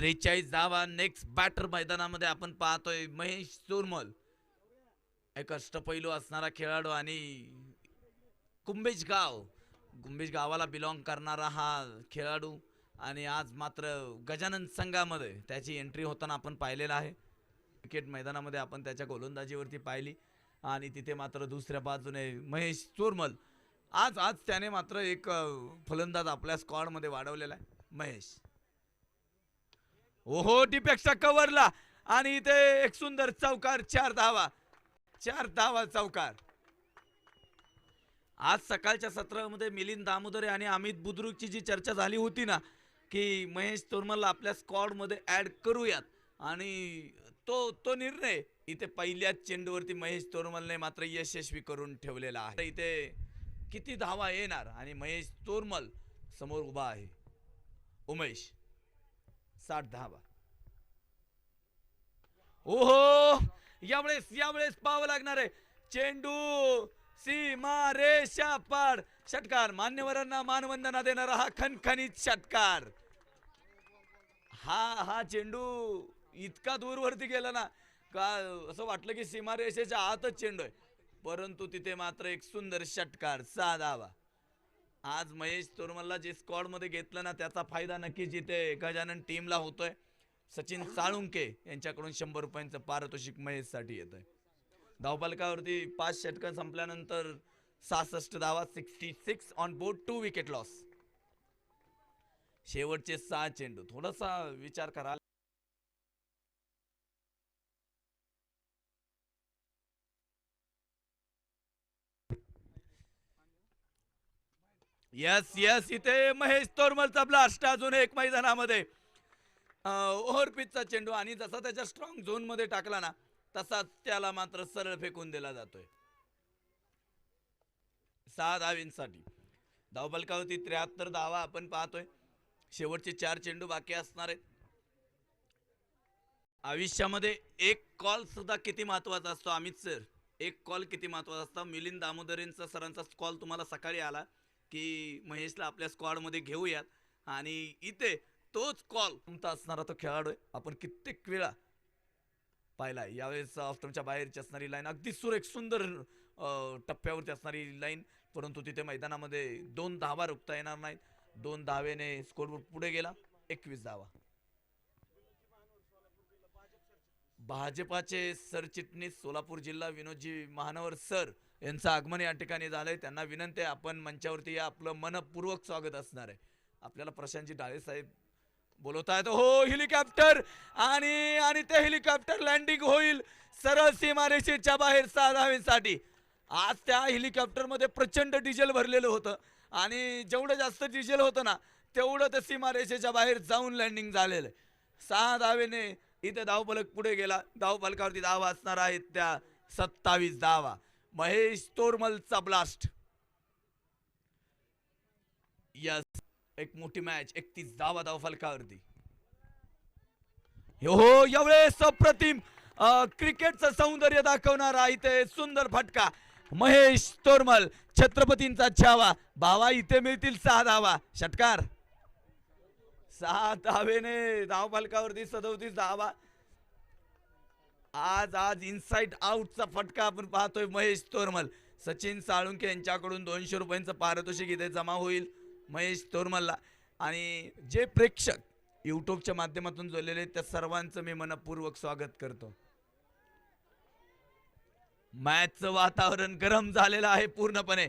त्रेचाळीस धावा next batter मैदानामध्ये आपण पाहतोय महेश चोरमल. एक अष्टपैलू असणारा खेळाडू आणि कुंभेज गाव कुंभेज गावाला बिलॉंग करणारा हा खेळाडू आणि आज मात्र गजानन संघामध्ये त्याची एंट्री होताना आपण पाहिलेला आहे. क्रिकेट मैदानामध्ये आपण त्याच्या गोलंदाजीवरती पाहिली आणि तिथे मात्र दुसऱ्या बाजूने महेश चोरमल. आज आज त्याने मात्र एक फलंदाज आपल्या स्क्वॉडमध्ये वाढवलेला आहे. महेश. ओहो टीपेक्षा कव्हरला आणि इथे एक सुंदर चौकार चार धावा. चार धावा चौकार. आज सकाळच्या सत्रामध्ये मिलिंद दामोदरे आणि अमित बुद्रुकची जी चर्चा झाली होती ना की महेश तोरमलला आपल्या स्कॉडमध्ये ऍड करूयात. आणि तो तो निर्णय इथे पहिल्याच चेंडूवरती महेश तोरमलने मात्र यशस्वी करून ठेवलेला आहे. इथे किती धावा येणार आणि महेश तोरमल समोर उभा आहे. उमेश. साठ धावा ओहो यावेळेस यावेळेस पाहावं लागणार आहे. चेंडू सीमा रेषा पार षटकार मान्यवरांना मानवंदना देणारा हा खनखनीत षटकार. हा हा चेंडू इतका दूरवरती गेला ना का असं वाटलं की सीमारेषेच्या आतच चेंडू आहे. परंतु तिथे मात्र एक सुंदर षटकार साधावा आज महेश तोरमलला जे स्क्वॉडमध्ये घेतलं ना त्याचा फायदा नक्कीच इथे गजानन टीमला होतोय. सचिन साळुंके यांच्याकडून शंभर रुपयांचं पारितोषिक महेशसाठी येत आहे धावपालकावरती पाच षटकं संपल्यानंतर सहासष्ट धावा sixty six on board two wicket loss शेवटचे सहा चेंडू. थोडासा विचार करा. यस यस इथे महेश तोरमलचा ब्लास्ट अजून एक मैदानामध्ये. ओव्हरपिचचा चेंडू आणि जसा त्याच्या स्ट्रॉंग झोनमध्ये टाकला ना तसाच त्याला मात्र सरळ फेकून दिला जातोय. सहा धावींसाठी. धावपलकावरती त्र्याहत्तर धावा आपण पाहतोय. शेवटचे चार चेंडू बाकी असणार आहेत. आयुष्यामध्ये एक कॉल सुद्धा किती महत्त्वाचा असतो अमित सर एक कॉल किती महत्त्वाचा असतो? मिलिंद दामोदरेंचा सरांचा कॉल तुम्हाला सकाळी आला. की महेशला आपल्या स्क्वॉडमध्ये घेऊयात. आणि इथे तोच कॉल तुमचा असणारा तो खेळाडू आहे. आपण कित्येक वेळा पाहिला. यावेळेस ऑफ्टमच्या बाहेरची असणारी लाईन अगदी सुरेख सुंदर टप्प्यावरती असणारी लाईन परंतु तिथे मैदानामध्ये दोन धावा रोखता येणार नाहीत. दोन धावेने स्कोरवर पुढे गेला. एकवीस धावा. भाजपाचे सरचिटणीस सोलापूर जिल्हा विनोदजी महानवर सर यांचं आगमन या ठिकाणी झालंय. त्यांना विनंती आहे आपण मंचावरती या आपलं मनपूर्वक स्वागत असणार आहे. आपल्याला प्रशांतजी डाळे साहेब बोलवत आहेत हो हेलिकॉप्टर आणि आणि ते हेलिकॉप्टर लँडिंग होईल. सरळ सीमारेषेच्या बाहेर साधावेसाठी आज त्या हेलिकॉप्टरमध्ये प्रचंड डिझेल भरलेलं होतं. आणि जेवढं जास्त डिझेल होतं ना तेवढं ते सीमारेषेच्या बाहेर जाऊन लँडिंग झालेलं आहे. सहा धावेने इथे धावफलक पुढे गेला. धावफलकावरती धावा असणार आहेत त्या सत्तावीस धावा. महेश तोरमलचा ब्लास्ट यस एक मोठी मॅच एकतीस धावा धावफलकावरती हो, हो यावेळेस अप्रतिम क्रिकेटचं सौंदर्य दाखवणारा इथे सुंदर फटका. महेश तोरमल छत्रपतींचा छावा. भावा इथे मिळतील सहा धावा. षटकार. सहा धावेने धावपालकावरती सदोतीस धावा. आज आज इनसाइड आउटचा फटका आपण पाहतोय महेश तोरमल. सचिन साळुंके यांच्याकडून दोनशे रुपयांचं पारितोषिक इथे जमा होईल महेश तोरमलला. आणि जे प्रेक्षक युट्यूबच्या माध्यमातून जोडलेले आहेत त्या सर्वांचं मी मनपूर्वक स्वागत करतो. मॅचचं वातावरण गरम झालेलं आहे पूर्णपणे.